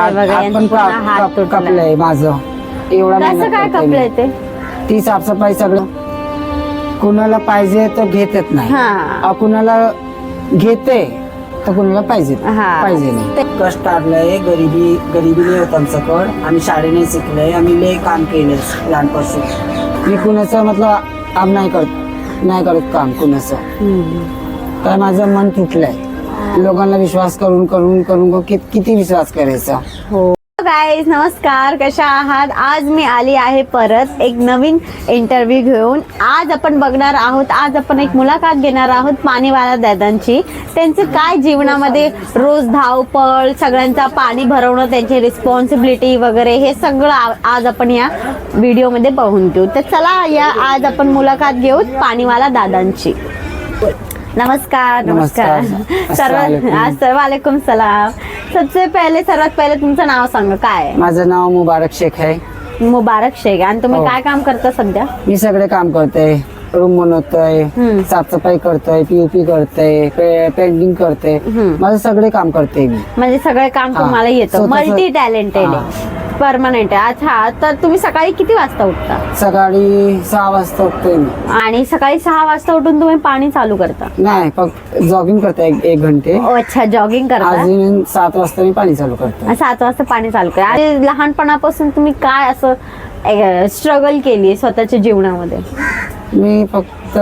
हात बघा, हात यांचं पण पूर्ण काप- हात काप- तुटलाय. कापलंय माझं. एवढा कसं मेहनत काय करते मी. कपलंय ते? ती साफसफाई सगळं. कुणाला पाहिजे तर घेतच नाही. हा. अ, कुणाला घेते तर कुणाला पाहिजे. हा. पाहिजे नाही. ते- कष्ट काढलंय गरिबी गरिबी लय होत आमच्याकड आम्ही शाळेने शिकलंय. आम्ही लय काम केलंय लहानपासून. मी कुणाचं मतलब आम नाही करत नाही करत काम कुणाचं. हम्म. काय माझं मन तुटलंय. लोकांना विश्वास करून करून करून कि- किती विश्वास करायचा? हो. गाईज नमस्कार कशा आहात? आज मी आली आहे परत एक नवीन इंटरव्ह्यू घेऊन. आज आपण बघणार आहोत आज आपण एक मुलाखत घेणार आहोत पाणीवाला दादांची. त्यांचे काय जीवनामध्ये रोज धावपळ सगळ्यांचा पाणी भरवणं त्यांची रिस्पॉन्सिबिलिटी वगैरे हे सगळं आज आपण या व्हिडिओमध्ये पाहून घेऊ. तर चला या आज आपण मुलाखत घेऊ पाणीवाला दादांची. नमस्कार नमस्कार. सर्व. सर्व वालेकुम सलाम सबसे पहिले सर्वात पहिले तुमचं नाव सांगा काय? माझं नाव मुबारक शेख आहे मुबारक शेख आणि तुम्ही हो. काय काम करता सध्या मी सगळे काम करते रूम बनवतोय. साफसफाई करतोय पीओपी करतोय पे- पेंटिंग करते हम्म. माझं सगळे काम करते मी म्हणजे सगळे काम. तुम्हाला येतं मल्टी टॅलेंटेड. आहे परमनंट आहे. अच्छा तर तुम्ही सकाळी किती वाजता उठता? सकाळी सहा वाजता उठते मी. आणि सकाळी सहा वाजता उठून तुम्ही पाणी चालू करता? नाही फक्त जॉगिंग करते एक, एक घंटे. ओ, अच्छा जॉगिंग करता? अजून सात वाजता मी पाणी चालू करतो. सात वाजता पाणी चालू करा आणि लहानपणापासून तुम्ही काय असं स्ट्रगल केली स्वतःच्या जीवनामध्ये? मी फक्त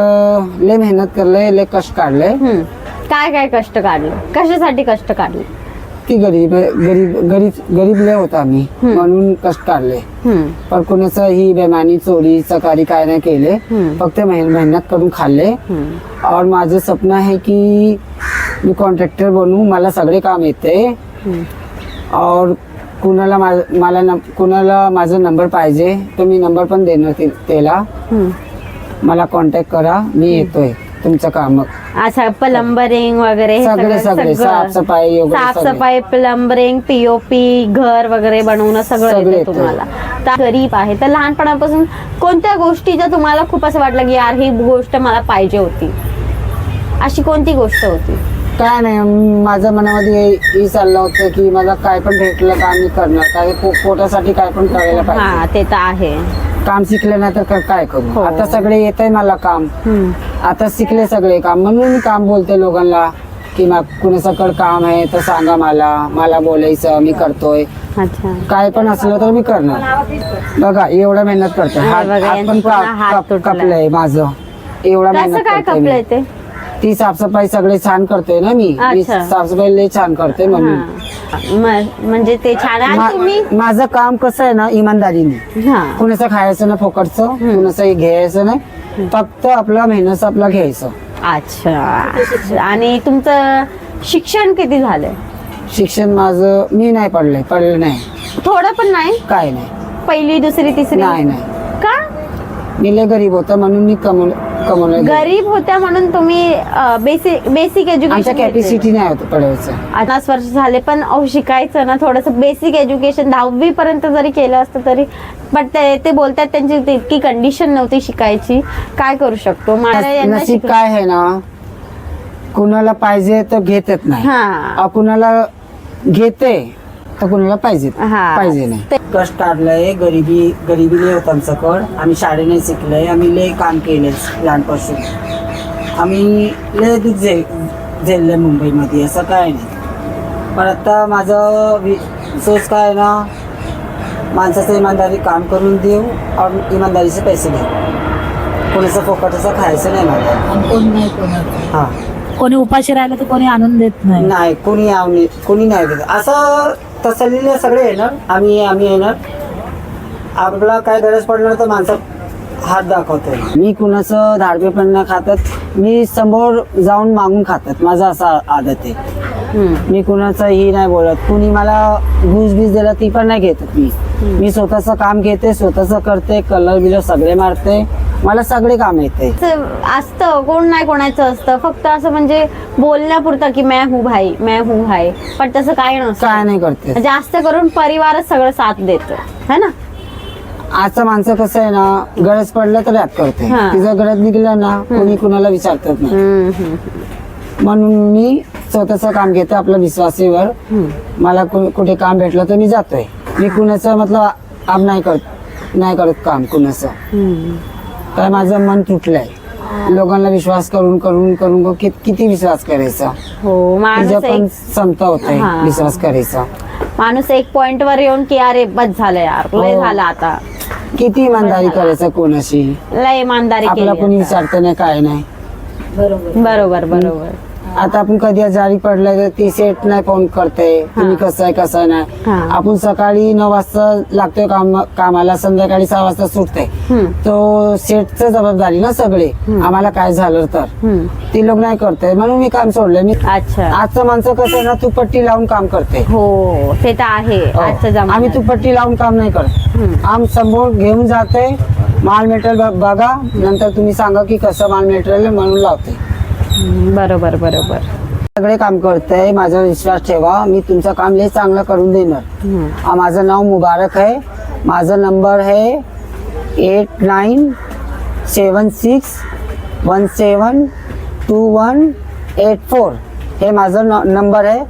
लय मेहनत करलंय लय कष्ट हम्म. काय काय कष्ट काढले? कशासाठी कष्ट काढले? ती गरीब गरीब गरीब गरीब लय होता मी म्हणून कष्ट काढले. पण कोणाचं ही बेमानी चोरी चकारी काय नाही केले. फक्त मेह- मेहनत करून खाल्ले. और माझं स्वप्न आहे की मी कॉन्ट्रॅक्टर बनू मला सगळे काम येते. और कुणाला मला कुणाला माझा नंबर पाहिजे तर मी नंबर पण देणार त्याला. मला कॉन्टॅक्ट करा मी येतोय तुमचं काम. अच्छा प्लंबरिंग वगैरे हे सगळे सगळे साफसफाई वगैरे सगळे. साफसफाई प्लंबरिंग पीओपी घर वगैरे बनवणं सगळं सगळं येतं येतं. तुम्हाला. तर गरीब आहे तर लहानपणापासून कोणत्या गोष्टीचा तुम्हाला खूप असं वाटलं की यार ही गोष्ट मला पाहिजे होती? अशी कोणती गोष्ट होती? काय नाही माझ्या मनामध्ये हे चाललं होतं की मला काय पण भेटलं का मी करणार काय पो- पोटासाठी काय पण करायला हा पाहिजे. ते तर आहे. काम शिकलं नाही तर क- काय हो. करू आता सगळे येत आहे मला काम हम्म. आता शिकले सगळे काम म्हणून मी काम बोलते लोकांना की मग कुणाच्याकडे काम आहे तर सांगा मला मला बोलायचं मी करतोय अच्छा काय पण असलं तर मी करणार बघा एवढा मेहनत करते हा, हात बघा, हात यांचं पण पूर्ण हात काप- तुटलाय. कापलंय माझं एवढा कसं मेहनत काय करते कपलंय मी. ते ती साफसफाई सगळे छान करते ना मी मी अच्छा. साफसफाई लय छान करते म्हणून हा. म- म्हणजे ते छान आहे. आणि तुम्ही? मा- माझं काम कसं आहे ना इमानदारीने. हा. कुणाचं खायचं ना फोकटचं. कुणाचं घ्यायचं नाही. फक्त आपला मेहनत आपला घ्यायचं. अच्छा. आणि तुमचं शिक्षण किती झालंय? शिक्षण माझं मी नाही पडलंय पडलं नाही. थोडं पण नाही? काय नाही. पहिली दुसरी तिसरी? नाही नाही. का? मी लय गरीब होता म्हणून मी कमवलं. गरीब होत्या म्हणून तुम्ही बेसिक बेसिक आमच्या एज्युकेशन कॅपॅसिटी नाही होत पडायचं पन्नास वर्ष झाले पण अहो शिकायचं ना थोडस बेसिक एज्युकेशन दहावी पर्यंत जरी केलं असतं तरी बट ते ते बोलतात त्यांची तितकी कंडिशन नव्हती शिकायची. काय करू शकतो? मला यांना नशीब काय आहे ना कुणाला पाहिजे तर घेतच नाही. हा. कुणाला घेते तर कुणाला पाहिजे हा. पाहिजे नाही. कष्ट काढलंय गरिबी गरिबी लय होत आमच्याकड आम्ही शाळेने शिकलंय आम्ही लय काम केलंय लहानपासून. आम्ही लय दुःख झे झेललंय मुंबईमध्ये असं काय नाही. पण आता माझं वि- सोच काय आहे ना माणसाचं इमानदारी काम करून देऊ और इमानदारीचे पैसे घेऊ. कोणाचं फोकटाचं खायचं नाही मला. आणि कोणी नाही कोणाला हां. कोणी उपाशी राहिलं तर कोणी आणून देत नाही. नाही कोणी आम्ही कोणी नाही देत. असं तसलेले सगळे येणार आम्ही आम्ही येणार आपला काय गरज पडणार तर माणसं हात दाखवतोय. मी कुणाचं धाडपे पण नाही खातात मी समोर जाऊन मागून खातात माझा असा आदत आहे. मी कुणाचं ही नाही बोलत. कुणी मला घूस बीस दिला ती पण नाही घेत मी. मी स्वतःचं काम घेते स्वतःचं करते कलर बिलर सगळे मारते. मला सगळे काम येते. असं असतं कोण नाही कोणाचं असतं. फक्त असं म्हणजे बोलण्यापुरतं की मैं हूँ भाई मैं हूँ भाई. पण तसं काय काय नसतं नाही करते. जास्त करून परिवारच सगळं साथ देतो. है ना? आजचं माणसं कसं आहे ना गरज पडलं तर याद करते. तिचं गरज निघलं ना कोणी कुणाला विचारतात नाही. म्हणून मी स्वतःचं काम घेतो आपल्या विश्वासीवर. मला कुठे काम भेटलं तर मी जातोय. मी कुणाचं मतलब आम नाही करत नाही करत काम कुणाचं. काय माझं मन तुटलंय. लोकांना विश्वास करून करून करून कि- किती विश्वास करायचा? हो माणूस तुझं पण एक संपत होत हा. विश्वास करायचा. माणूस एक पॉइंट वर येऊन की अरे बस झालं यार लय हो. झालं आता. किती इमानदारी करायचं कोणाशी? लय इमानदारी आपला केली कोणी आता. विचारतं नाही काय नाही. बरोबर. बरोबर बरोबर. आता आपण कधी आजारी पडलं तर ती सेट नाही फोन करते तुम्ही कसं आहे कसं नाही. आपण सकाळी नऊ वाजता लागतोय काम कामाला. संध्याकाळी सहा वाजता सुटते. तो सेटच जबाबदारी ना सगळे. आम्हाला काय झालं तर. ती लोक नाही करते म्हणून मी काम सोडले मी अच्छा. आजचं माणसं कसं ना तू पट्टी लावून काम करते हो ते तर आहे. हो. आम्ही जमान्यात तू पट्टी लावून काम नाही करत. आम समोर घेऊन जाते माल मटेरियल बघा. नंतर तुम्ही सांगा की कसं माल मटेरियल म्हणून लावते बरोबर बरोबर. सगळे काम करते माझा विश्वास ठेवा मी तुमचं काम लय चांगलं करून देणार. माझं नाव मुबारक आहे. माझा नंबर आहे eight nine seven six one seven two one eight four. हे माझं न नंबर आहे.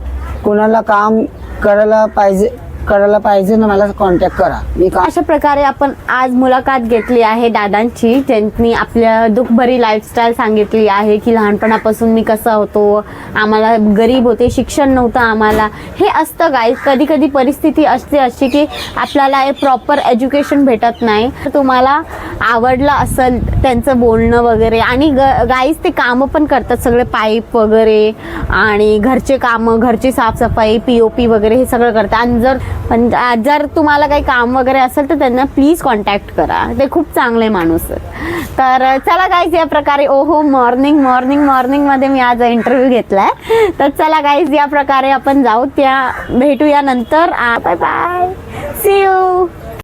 कुणाला काम करायला पाहिजे करायला पाहिजे ना मला कॉन्टॅक्ट करा. मी का अशा प्रकारे आपण आज मुलाखत घेतली आहे दादांची. त्यांनी आपल्या दुखभरी लाईफस्टाईल सांगितली आहे की लहानपणापासून मी कसा होतो आम्हाला गरीब होते शिक्षण नव्हतं आम्हाला. हे असतं काय कधी कधी परिस्थिती असते अशी की आपल्याला प्रॉपर एज्युकेशन भेटत नाही. तुम्हाला आवडलं असेल त्यांचं बोलणं वगैरे. आणि ग गाईज ते कामं पण करतात सगळे. पाईप वगैरे आणि घरचे कामं घरची साफसफाई पी ओ पी वगैरे हे सगळं करतात. आणि जर पण जर तुम्हाला काही काम वगैरे असेल तर त्यांना प्लीज कॉन्टॅक्ट करा. ते खूप चांगले माणूस आहेत. तर चला गाईज या प्रकारे ओहो मॉर्निंग मॉर्निंग मॉर्निंगमध्ये मी आज इंटरव्ह्यू आहे तर चला गाईज या प्रकारे आपण जाऊ त्या भेटूया नंतर. Bye bye C you